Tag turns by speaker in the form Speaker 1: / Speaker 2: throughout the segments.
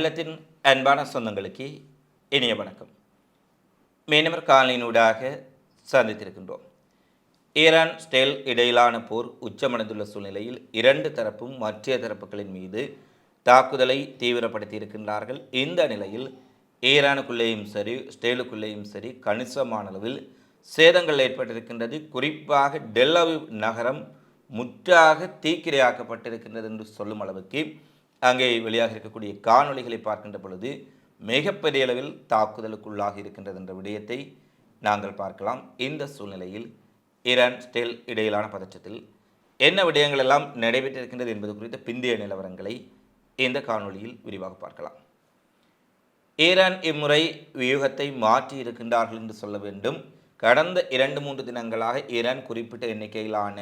Speaker 1: இல்லத்தின் அன்பான சொந்தங்களுக்கு இனிய வணக்கம் மீனவர் காலனியினூடாக சந்தித்திருக்கின்றோம் ஈரான் ஸ்டேல் இடையிலான போர் உச்சமடைந்துள்ள சூழ்நிலையில் இரண்டு தரப்பும் மற்ற தரப்புகளின் மீது தாக்குதலை தீவிரப்படுத்தியிருக்கின்றார்கள் இந்த நிலையில் ஈரானுக்குள்ளேயும் சரி ஸ்டேலுக்குள்ளேயும் சரி கணிசமான அளவில் சேதங்கள் ஏற்பட்டிருக்கின்றது குறிப்பாக டெல்லவி நகரம் முற்றாக தீக்கிரையாக்கப்பட்டிருக்கின்றது என்று சொல்லும் அளவுக்கு அங்கே வெளியாக இருக்கக்கூடிய காணொளிகளை பார்க்கின்ற பொழுது மிகப்பெரிய அளவில் தாக்குதலுக்குள்ளாக இருக்கின்றது என்ற விடயத்தை நாங்கள் பார்க்கலாம் இந்த சூழ்நிலையில் ஈரான் ஸ்டெல் இடையிலான பதற்றத்தில் என்ன விடயங்கள் எல்லாம் நடைபெற்றிருக்கின்றது என்பது குறித்த பிந்தைய நிலவரங்களை இந்த காணொளியில் விரிவாக பார்க்கலாம் ஈரான் இம்முறை வியூகத்தை மாற்றி இருக்கின்றார்கள் என்று சொல்ல வேண்டும் கடந்த இரண்டு மூன்று தினங்களாக ஈரான் குறிப்பிட்ட எண்ணிக்கையிலான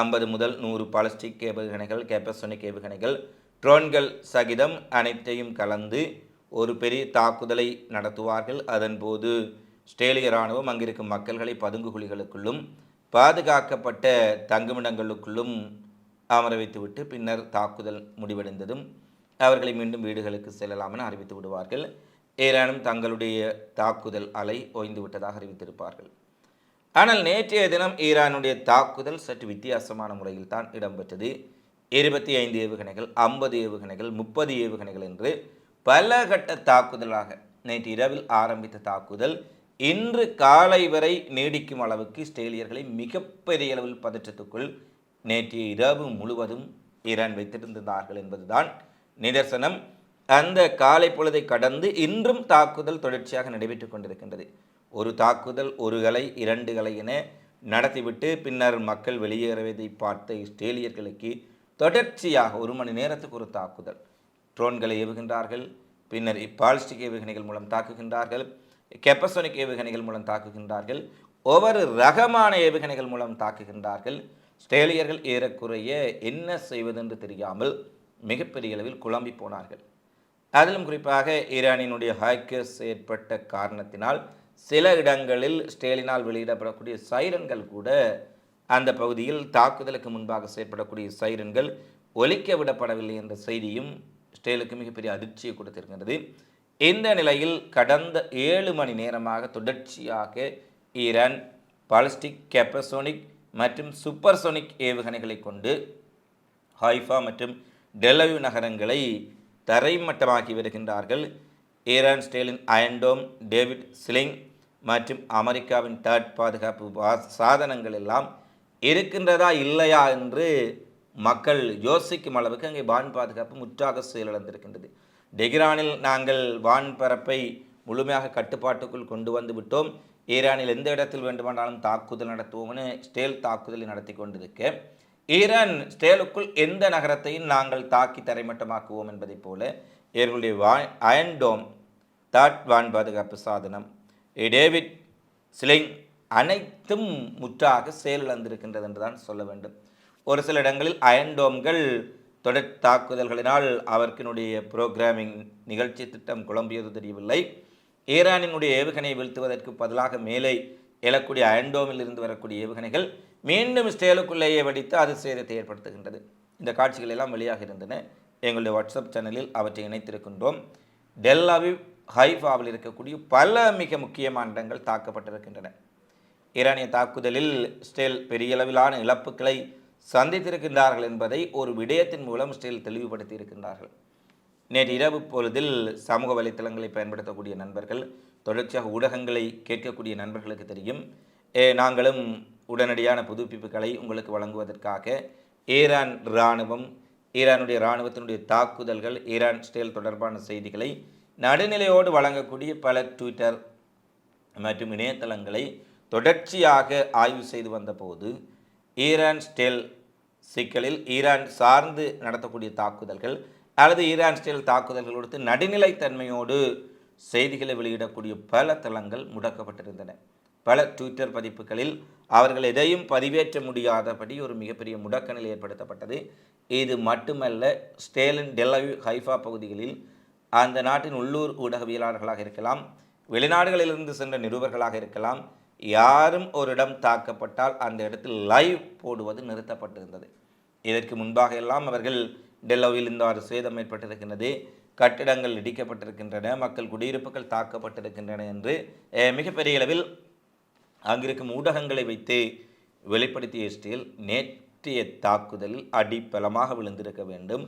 Speaker 1: ஐம்பது முதல் நூறு பாலிஸ்டிக் ஏவுகணைகள் கேப்பசோனிக் ஏவுகணைகள் ட்ரோன்கள் சகிதம் அனைத்தையும் கலந்து ஒரு பெரிய தாக்குதலை நடத்துவார்கள் அதன்போது ஸ்ட்ரேலிய இராணுவம் அங்கிருக்கும் மக்கள்களை குழிகளுக்குள்ளும் பாதுகாக்கப்பட்ட தங்குமிடங்களுக்குள்ளும் அமர வைத்துவிட்டு பின்னர் தாக்குதல் முடிவடைந்ததும் அவர்களை மீண்டும் வீடுகளுக்கு செல்லலாம் என அறிவித்து விடுவார்கள் ஏராளம் தங்களுடைய தாக்குதல் அலை ஓய்ந்து விட்டதாக அறிவித்திருப்பார்கள் ஆனால் நேற்றைய தினம் ஈரானுடைய தாக்குதல் சற்று வித்தியாசமான முறையில் தான் இடம்பெற்றது இருபத்தி ஐந்து ஏவுகணைகள் ஐம்பது ஏவுகணைகள் முப்பது ஏவுகணைகள் என்று பல கட்ட தாக்குதலாக நேற்று இரவில் ஆரம்பித்த தாக்குதல் இன்று காலை வரை நீடிக்கும் அளவுக்கு இஸ்ரேலியர்களை மிகப்பெரிய அளவில் பதற்றத்துக்குள் நேற்று இரவு முழுவதும் ஈரான் வைத்திருந்தார்கள் என்பதுதான் நிதர்சனம் அந்த காலை பொழுதை கடந்து இன்றும் தாக்குதல் தொடர்ச்சியாக நடைபெற்று கொண்டிருக்கின்றது ஒரு தாக்குதல் ஒரு கலை இரண்டு கலை என நடத்திவிட்டு பின்னர் மக்கள் வெளியேறுவதை பார்த்த இஸ்ரேலியர்களுக்கு தொடர்ச்சியாக ஒரு மணி நேரத்துக்கு ஒரு தாக்குதல் ட்ரோன்களை ஏவுகின்றார்கள் பின்னர் பாலிஸ்டிக் ஏவுகணைகள் மூலம் தாக்குகின்றார்கள் கெப்பசோனிக் ஏவுகணைகள் மூலம் தாக்குகின்றார்கள் ஒவ்வொரு ரகமான ஏவுகணைகள் மூலம் தாக்குகின்றார்கள் ஸ்டேலியர்கள் ஏறக்குறைய என்ன செய்வதென்று தெரியாமல் மிகப்பெரிய அளவில் குழம்பி போனார்கள் அதிலும் குறிப்பாக ஈரானினுடைய ஹேக்கர்ஸ் ஏற்பட்ட காரணத்தினால் சில இடங்களில் ஸ்டேலினால் வெளியிடப்படக்கூடிய சைரன்கள் கூட அந்த பகுதியில் தாக்குதலுக்கு முன்பாக செயற்படக்கூடிய சைரன்கள் ஒலிக்க விடப்படவில்லை என்ற செய்தியும் ஸ்டேலுக்கு மிகப்பெரிய அதிர்ச்சியை கொடுத்திருக்கிறது இந்த நிலையில் கடந்த ஏழு மணி நேரமாக தொடர்ச்சியாக ஈரான் பாலிஸ்டிக் கேப்பசோனிக் மற்றும் சூப்பர்சோனிக் ஏவுகணைகளை கொண்டு ஹைஃபா மற்றும் டெலவ் நகரங்களை தரைமட்டமாக்கி வருகின்றார்கள் ஈரான் ஸ்டேலின் அயன்டோம் டேவிட் சிலிங் மற்றும் அமெரிக்காவின் தேர்ட் பாதுகாப்பு சாதனங்கள் எல்லாம் இருக்கின்றதா இல்லையா என்று மக்கள் யோசிக்கும் அளவுக்கு அங்கே வான் பாதுகாப்பு முற்றாக செயலிழந்திருக்கின்றது டெகிரானில் நாங்கள் வான் பரப்பை முழுமையாக கட்டுப்பாட்டுக்குள் கொண்டு வந்து விட்டோம் ஈரானில் எந்த இடத்தில் வேண்டுமானாலும் தாக்குதல் நடத்துவோம்னு ஸ்டேல் தாக்குதலை நடத்தி கொண்டிருக்க ஈரான் ஸ்டேலுக்குள் எந்த நகரத்தையும் நாங்கள் தாக்கி தரைமட்டமாக்குவோம் என்பதைப் போல இவர்களுடைய வா அயன்டோம் தாட் வான் பாதுகாப்பு சாதனம் டேவிட் ஸ்லிங் அனைத்தும் முற்றாக செயலிழந்திருக்கின்றது என்றுதான் சொல்ல வேண்டும் ஒரு சில இடங்களில் அயன்டோம்கள் தொடர் தாக்குதல்களினால் அவர்கினுடைய புரோகிராமிங் நிகழ்ச்சி திட்டம் குழம்பியது தெரியவில்லை ஈரானினுடைய ஏவுகணையை வீழ்த்துவதற்கு பதிலாக மேலே எழக்கூடிய அயன்டோமில் இருந்து வரக்கூடிய ஏவுகணைகள் மீண்டும் ஸ்டேலுக்குள்ளேயே வெடித்து அது சேதத்தை ஏற்படுத்துகின்றது இந்த காட்சிகள் எல்லாம் வெளியாக இருந்தன எங்களுடைய வாட்ஸ்அப் சேனலில் அவற்றை இணைத்திருக்கின்றோம் டெல்லாவி ஹைஃபாவில் இருக்கக்கூடிய பல மிக முக்கியமான இடங்கள் தாக்கப்பட்டிருக்கின்றன ஈரானிய தாக்குதலில் ஸ்டேல் பெரிய அளவிலான இழப்புகளை சந்தித்திருக்கின்றார்கள் என்பதை ஒரு விடயத்தின் மூலம் ஸ்டேல் தெளிவுபடுத்தி இருக்கின்றார்கள் நேற்று இரவு பொழுதில் சமூக வலைத்தளங்களை பயன்படுத்தக்கூடிய நண்பர்கள் தொடர்ச்சியாக ஊடகங்களை கேட்கக்கூடிய நண்பர்களுக்கு தெரியும் நாங்களும் உடனடியான புதுப்பிப்புகளை உங்களுக்கு வழங்குவதற்காக ஈரான் இராணுவம் ஈரானுடைய இராணுவத்தினுடைய தாக்குதல்கள் ஈரான் ஸ்டேல் தொடர்பான செய்திகளை நடுநிலையோடு வழங்கக்கூடிய பல ட்விட்டர் மற்றும் இணையதளங்களை தொடர்ச்சியாக ஆய்வு செய்து வந்தபோது ஈரான் ஸ்டெல் சிக்கலில் ஈரான் சார்ந்து நடத்தக்கூடிய தாக்குதல்கள் அல்லது ஈரான் ஸ்டெல் தாக்குதல்கள் கொடுத்து நடுநிலைத்தன்மையோடு செய்திகளை வெளியிடக்கூடிய பல தளங்கள் முடக்கப்பட்டிருந்தன பல ட்விட்டர் பதிப்புகளில் அவர்கள் எதையும் பதிவேற்ற முடியாதபடி ஒரு மிகப்பெரிய முடக்க நிலை ஏற்படுத்தப்பட்டது இது மட்டுமல்ல ஸ்டேலின் டெல்லவி ஹைஃபா பகுதிகளில் அந்த நாட்டின் உள்ளூர் ஊடகவியலாளர்களாக இருக்கலாம் வெளிநாடுகளிலிருந்து சென்ற நிருபர்களாக இருக்கலாம் யாரும் ஒரு இடம் தாக்கப்பட்டால் அந்த இடத்தில் லைவ் போடுவது நிறுத்தப்பட்டிருந்தது இதற்கு முன்பாக எல்லாம் அவர்கள் டெல்லோவில் இந்த ஆறு சேதம் ஏற்பட்டிருக்கின்றது கட்டிடங்கள் இடிக்கப்பட்டிருக்கின்றன மக்கள் குடியிருப்புகள் தாக்கப்பட்டிருக்கின்றன என்று மிகப்பெரிய அளவில் அங்கிருக்கும் ஊடகங்களை வைத்து வெளிப்படுத்திய ஸ்டீல் நேற்றைய தாக்குதலில் அடிப்பலமாக விழுந்திருக்க வேண்டும்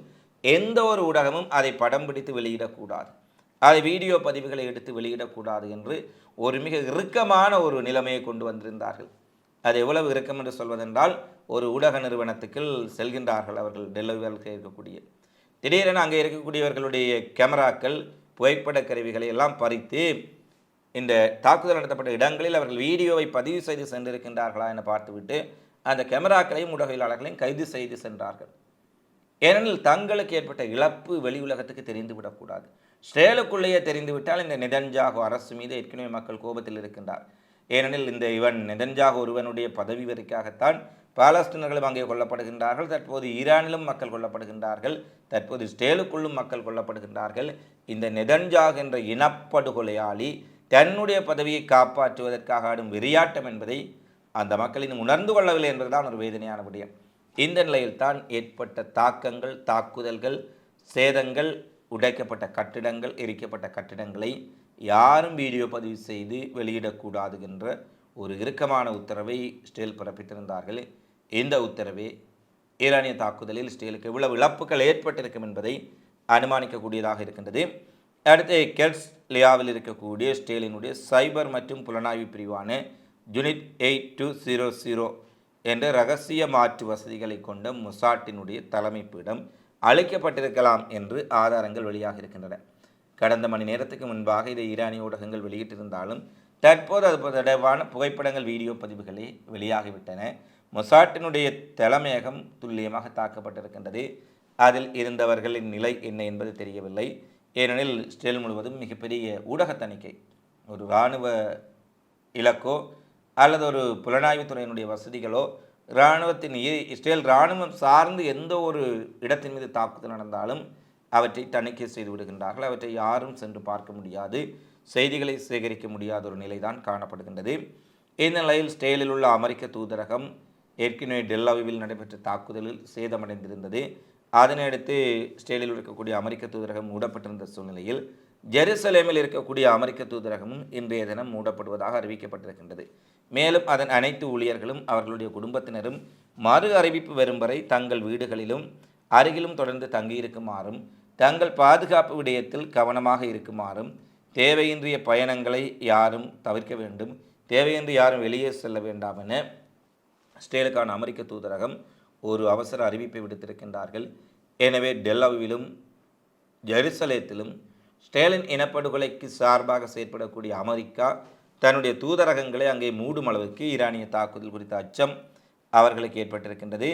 Speaker 1: எந்த ஒரு ஊடகமும் அதை படம் பிடித்து வெளியிடக்கூடாது அதை வீடியோ பதிவுகளை எடுத்து வெளியிடக்கூடாது என்று ஒரு மிக இறுக்கமான ஒரு நிலைமையை கொண்டு வந்திருந்தார்கள் அது எவ்வளவு இறுக்கம் என்று சொல்வதென்றால் ஒரு ஊடக நிறுவனத்துக்கு செல்கின்றார்கள் அவர்கள் டெல்லிவர்களுக்கு இருக்கக்கூடிய திடீரென அங்கே இருக்கக்கூடியவர்களுடைய கேமராக்கள் புகைப்பட கருவிகளை எல்லாம் பறித்து இந்த தாக்குதல் நடத்தப்பட்ட இடங்களில் அவர்கள் வீடியோவை பதிவு செய்து சென்றிருக்கின்றார்களா என பார்த்துவிட்டு அந்த கேமராக்களையும் ஊடகவியலாளர்களையும் கைது செய்து சென்றார்கள் ஏனெனில் தங்களுக்கு ஏற்பட்ட இழப்பு வெளி உலகத்துக்கு தெரிந்துவிடக்கூடாது ஸ்ரேலுக்குள்ளேயே தெரிந்துவிட்டால் இந்த நிதன்ஜாகு அரசு மீது ஏற்கனவே மக்கள் கோபத்தில் இருக்கின்றார் ஏனெனில் இந்த இவன் நிதன்ஜாகு ஒருவனுடைய பதவி வரைக்காகத்தான் பாலஸ்தீனர்களும் அங்கே கொல்லப்படுகின்றார்கள் தற்போது ஈரானிலும் மக்கள் கொல்லப்படுகின்றார்கள் தற்போது ஸ்டேலுக்குள்ளும் மக்கள் கொல்லப்படுகின்றார்கள் இந்த நிதன்ஜாக் என்ற இனப்படுகொலையாளி தன்னுடைய பதவியை காப்பாற்றுவதற்காக ஆடும் விரியாட்டம் என்பதை அந்த மக்களின் உணர்ந்து கொள்ளவில்லை என்பதுதான் ஒரு வேதனையான விடயம் இந்த நிலையில்தான் ஏற்பட்ட தாக்கங்கள் தாக்குதல்கள் சேதங்கள் உடைக்கப்பட்ட கட்டிடங்கள் எரிக்கப்பட்ட கட்டிடங்களை யாரும் வீடியோ பதிவு செய்து வெளியிடக்கூடாது என்ற ஒரு இறுக்கமான உத்தரவை ஸ்டேல் பிறப்பித்திருந்தார்கள் இந்த உத்தரவே ஈரானிய தாக்குதலில் ஸ்டேலுக்கு இவ்வளவு இழப்புகள் ஏற்பட்டிருக்கும் என்பதை அனுமானிக்கக்கூடியதாக இருக்கின்றது அடுத்து கெட்ஸ் லியாவில் இருக்கக்கூடிய ஸ்டேலினுடைய சைபர் மற்றும் புலனாய்வு பிரிவான unit eight two zero zero என்ற ரகசிய மாற்று வசதிகளை கொண்ட மொசாட்டினுடைய தலைமைப்பிடம் அழைக்கப்பட்டிருக்கலாம் என்று ஆதாரங்கள் வெளியாக இருக்கின்றன கடந்த மணி நேரத்துக்கு முன்பாக இதை ஈரானிய ஊடகங்கள் வெளியிட்டிருந்தாலும் தற்போது அது தொடர்பான புகைப்படங்கள் வீடியோ பதிவுகளே வெளியாகிவிட்டன மொசாட்டினுடைய தலைமையகம் துல்லியமாக தாக்கப்பட்டிருக்கின்றது அதில் இருந்தவர்களின் நிலை என்ன என்பது தெரியவில்லை ஏனெனில் ஸ்டெல் முழுவதும் மிகப்பெரிய ஊடக தணிக்கை ஒரு இராணுவ இலக்கோ அல்லது ஒரு புலனாய்வுத்துறையினுடைய வசதிகளோ இராணுவத்தின் இஸ்ரேல் இராணுவம் சார்ந்து எந்த ஒரு இடத்தின் மீது தாக்குதல் நடந்தாலும் அவற்றை தணிக்கை செய்து விடுகின்றார்கள் அவற்றை யாரும் சென்று பார்க்க முடியாது செய்திகளை சேகரிக்க முடியாத ஒரு நிலைதான் காணப்படுகின்றது இந்த நிலையில் ஸ்டேலில் உள்ள அமெரிக்க தூதரகம் ஏற்கனவே டெல்லாவில் நடைபெற்ற தாக்குதலில் சேதமடைந்திருந்தது அதனையடுத்து ஸ்டேலில் இருக்கக்கூடிய அமெரிக்க தூதரகம் மூடப்பட்டிருந்த சூழ்நிலையில் ஜெருசலேமில் இருக்கக்கூடிய அமெரிக்க தூதரகமும் இன்றைய தினம் மூடப்படுவதாக அறிவிக்கப்பட்டிருக்கின்றது மேலும் அதன் அனைத்து ஊழியர்களும் அவர்களுடைய குடும்பத்தினரும் மறு அறிவிப்பு வரும் வரை தங்கள் வீடுகளிலும் அருகிலும் தொடர்ந்து தங்கியிருக்குமாறும் தங்கள் பாதுகாப்பு விடயத்தில் கவனமாக இருக்குமாறும் தேவையின்றிய பயணங்களை யாரும் தவிர்க்க வேண்டும் தேவையின்றி யாரும் வெளியே செல்ல வேண்டாம் என ஸ்டேலுக்கான அமெரிக்க தூதரகம் ஒரு அவசர அறிவிப்பை விடுத்திருக்கின்றார்கள் எனவே டெல்லாவிலும் ஜெருசலேத்திலும் ஸ்டேலின் இனப்படுகொலைக்கு சார்பாக செயற்படக்கூடிய அமெரிக்கா தன்னுடைய தூதரகங்களை அங்கே மூடும் அளவுக்கு ஈரானிய தாக்குதல் குறித்த அச்சம் அவர்களுக்கு ஏற்பட்டிருக்கின்றது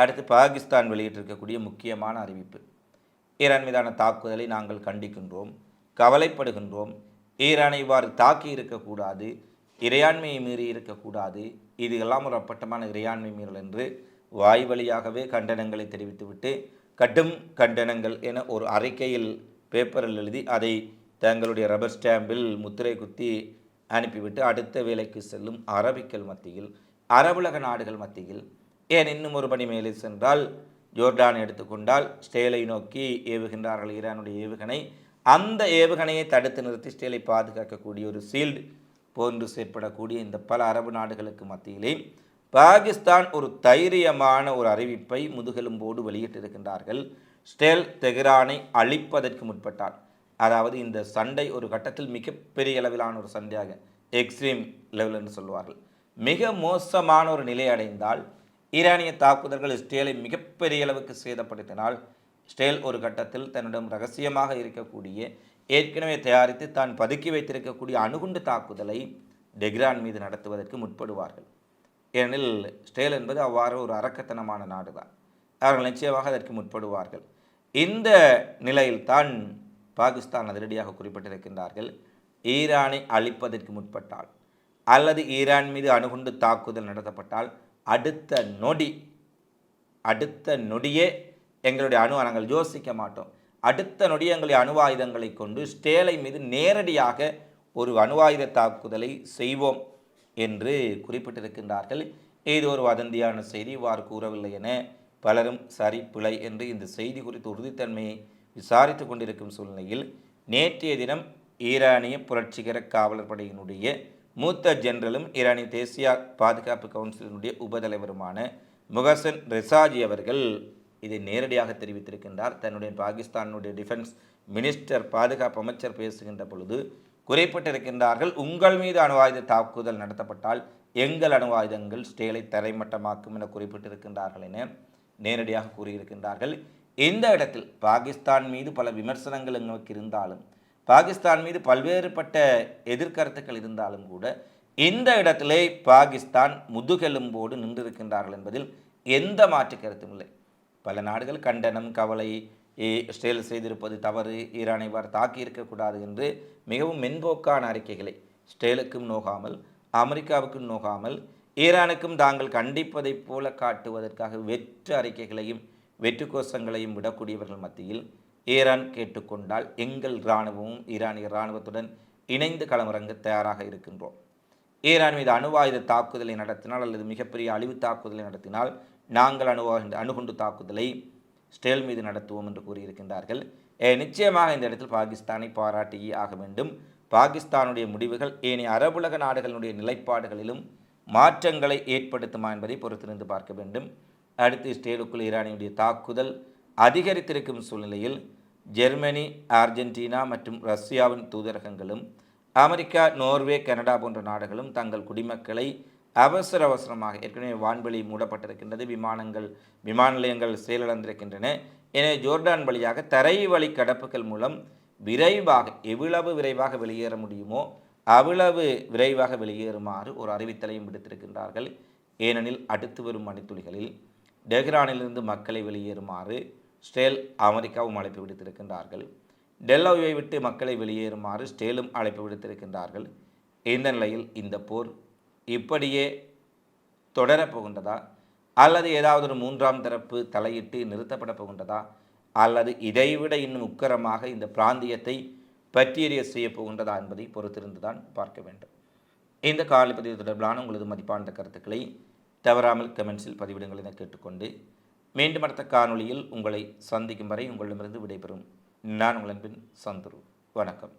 Speaker 1: அடுத்து பாகிஸ்தான் வெளியிட்டிருக்கக்கூடிய முக்கியமான அறிவிப்பு ஈரான் மீதான தாக்குதலை நாங்கள் கண்டிக்கின்றோம் கவலைப்படுகின்றோம் ஈரானை இவ்வாறு தாக்கி இருக்கக்கூடாது இறையாண்மையை மீறி இருக்கக்கூடாது இது எல்லாம் ஒரு அப்பட்டமான இறையாண்மை மீறல் என்று வாய் வழியாகவே கண்டனங்களை தெரிவித்துவிட்டு கடும் கண்டனங்கள் என ஒரு அறிக்கையில் பேப்பரில் எழுதி அதை தங்களுடைய ரப்பர் ஸ்டாம்பில் முத்திரை குத்தி அனுப்பிவிட்டு அடுத்த வேலைக்கு செல்லும் அரபிக்கள் மத்தியில் அரபுலக நாடுகள் மத்தியில் ஏன் இன்னும் ஒரு பணி மேலே சென்றால் ஜோர்டான் எடுத்துக்கொண்டால் ஸ்டேலை நோக்கி ஏவுகின்றார்கள் ஈரானுடைய ஏவுகணை அந்த ஏவுகணையை தடுத்து நிறுத்தி ஸ்டேலை பாதுகாக்கக்கூடிய ஒரு சீல்டு போன்று செயற்படக்கூடிய இந்த பல அரபு நாடுகளுக்கு மத்தியிலே பாகிஸ்தான் ஒரு தைரியமான ஒரு அறிவிப்பை முதுகெலும்போடு வெளியிட்டிருக்கின்றார்கள் ஸ்டேல் தெஹ்ரானை அழிப்பதற்கு முற்பட்டார் அதாவது இந்த சண்டை ஒரு கட்டத்தில் மிகப்பெரிய அளவிலான ஒரு சண்டையாக எக்ஸ்ட்ரீம் லெவல் என்று சொல்லுவார்கள் மிக மோசமான ஒரு நிலை அடைந்தால் ஈரானிய தாக்குதல்கள் ஸ்டேலை மிகப்பெரிய அளவுக்கு சேதப்படுத்தினால் ஸ்டேல் ஒரு கட்டத்தில் தன்னிடம் ரகசியமாக இருக்கக்கூடிய ஏற்கனவே தயாரித்து தான் பதுக்கி வைத்திருக்கக்கூடிய அணுகுண்டு தாக்குதலை டெக்ரான் மீது நடத்துவதற்கு முற்படுவார்கள் ஏனெனில் ஸ்டேல் என்பது அவ்வாறு ஒரு அரக்கத்தனமான நாடு தான் அவர்கள் நிச்சயமாக அதற்கு முற்படுவார்கள் இந்த நிலையில்தான் பாகிஸ்தான் அதிரடியாக குறிப்பிட்டிருக்கின்றார்கள் ஈரானை அழிப்பதற்கு முற்பட்டால் அல்லது ஈரான் மீது அணுகுண்டு தாக்குதல் நடத்தப்பட்டால் அடுத்த நொடி அடுத்த நொடியே எங்களுடைய அணு நாங்கள் யோசிக்க மாட்டோம் அடுத்த நொடி எங்களுடைய ஆயுதங்களை கொண்டு ஸ்டேலை மீது நேரடியாக ஒரு அணுவாயுத தாக்குதலை செய்வோம் என்று குறிப்பிட்டிருக்கின்றார்கள் இது ஒரு வதந்தியான செய்தி இவ்வாறு கூறவில்லை என பலரும் சரி பிழை என்று இந்த செய்தி குறித்த உறுதித்தன்மையை விசாரித்து கொண்டிருக்கும் சூழ்நிலையில் நேற்றைய தினம் ஈரானிய புரட்சிகர காவலர் படையினுடைய மூத்த ஜெனரலும் ஈரானிய தேசிய பாதுகாப்பு கவுன்சிலினுடைய உபதலைவருமான முகசன் ரிசாஜி அவர்கள் இதை நேரடியாக தெரிவித்திருக்கின்றார் தன்னுடைய பாகிஸ்தானுடைய டிஃபென்ஸ் மினிஸ்டர் பாதுகாப்பு அமைச்சர் பேசுகின்ற பொழுது குறைப்பட்டிருக்கின்றார்கள் உங்கள் மீது அணுவாயுத தாக்குதல் நடத்தப்பட்டால் எங்கள் அணுவாயுதங்கள் ஸ்டேலை தரைமட்டமாக்கும் என குறிப்பிட்டிருக்கின்றார்கள் என நேரடியாக கூறியிருக்கின்றார்கள் இந்த இடத்தில் பாகிஸ்தான் மீது பல விமர்சனங்கள் எங்களுக்கு இருந்தாலும் பாகிஸ்தான் மீது பல்வேறுபட்ட எதிர்கருத்துக்கள் இருந்தாலும் கூட இந்த இடத்திலே பாகிஸ்தான் முதுகெலும்போடு நின்றிருக்கின்றார்கள் என்பதில் எந்த மாற்று கருத்தும் இல்லை பல நாடுகள் கண்டனம் கவலை செயல் செய்திருப்பது தவறு ஈரானை இவ்வாறு தாக்கி இருக்கக்கூடாது என்று மிகவும் மென்போக்கான அறிக்கைகளை ஸ்டேலுக்கும் நோகாமல் அமெரிக்காவுக்கும் நோகாமல் ஈரானுக்கும் தாங்கள் கண்டிப்பதைப் போல காட்டுவதற்காக வெற்று அறிக்கைகளையும் வெற்று கோஷங்களையும் விடக்கூடியவர்கள் மத்தியில் ஈரான் கேட்டுக்கொண்டால் எங்கள் இராணுவமும் ஈரானிய இராணுவத்துடன் இணைந்து களமிறங்க தயாராக இருக்கின்றோம் ஈரான் மீது அணுவாயுத தாக்குதலை நடத்தினால் அல்லது மிகப்பெரிய அழிவு தாக்குதலை நடத்தினால் நாங்கள் அணுவாகின்ற அணுகுண்டு தாக்குதலை ஸ்டேல் மீது நடத்துவோம் என்று கூறியிருக்கின்றார்கள் நிச்சயமாக இந்த இடத்தில் பாகிஸ்தானை பாராட்டியே ஆக வேண்டும் பாகிஸ்தானுடைய முடிவுகள் ஏனைய அரபுலக நாடுகளுடைய நிலைப்பாடுகளிலும் மாற்றங்களை ஏற்படுத்துமா என்பதை பொறுத்திருந்து பார்க்க வேண்டும் அடுத்து இஸ்ரேலுக்குள் ஈரானியுடைய தாக்குதல் அதிகரித்திருக்கும் சூழ்நிலையில் ஜெர்மனி அர்ஜென்டினா மற்றும் ரஷ்யாவின் தூதரகங்களும் அமெரிக்கா நோர்வே கனடா போன்ற நாடுகளும் தங்கள் குடிமக்களை அவசர அவசரமாக ஏற்கனவே வான்வெளி மூடப்பட்டிருக்கின்றது விமானங்கள் விமான நிலையங்கள் செயலிழந்திருக்கின்றன எனவே ஜோர்டான் வழியாக தரை வழி கடப்புகள் மூலம் விரைவாக எவ்வளவு விரைவாக வெளியேற முடியுமோ அவ்வளவு விரைவாக வெளியேறுமாறு ஒரு அறிவித்தலையும் விடுத்திருக்கின்றார்கள் ஏனெனில் அடுத்து வரும் மணித்துளிகளில் டெஹ்ரானிலிருந்து மக்களை வெளியேறுமாறு ஸ்டேல் அமெரிக்காவும் அழைப்பு விடுத்திருக்கின்றார்கள் டெல்லோவை விட்டு மக்களை வெளியேறுமாறு ஸ்டேலும் அழைப்பு விடுத்திருக்கின்றார்கள் இந்த நிலையில் இந்த போர் இப்படியே தொடரப் போகின்றதா அல்லது ஏதாவது ஒரு மூன்றாம் தரப்பு தலையிட்டு நிறுத்தப்பட போகின்றதா அல்லது இதைவிட இன்னும் உக்கரமாக இந்த பிராந்தியத்தை பற்றியறிய செய்ய போகின்றதா என்பதை பொறுத்திருந்து தான் பார்க்க வேண்டும் இந்த பதிவு தொடர்பிலான உங்களது மதிப்பான கருத்துக்களை தவறாமல் கமெண்ட்ஸில் பதிவிடுங்கள் என கேட்டுக்கொண்டு மீண்டும் அடுத்த காணொளியில் உங்களை சந்திக்கும் வரை உங்களிடமிருந்து விடைபெறும் நான் உங்களின் பின் சந்துரு வணக்கம்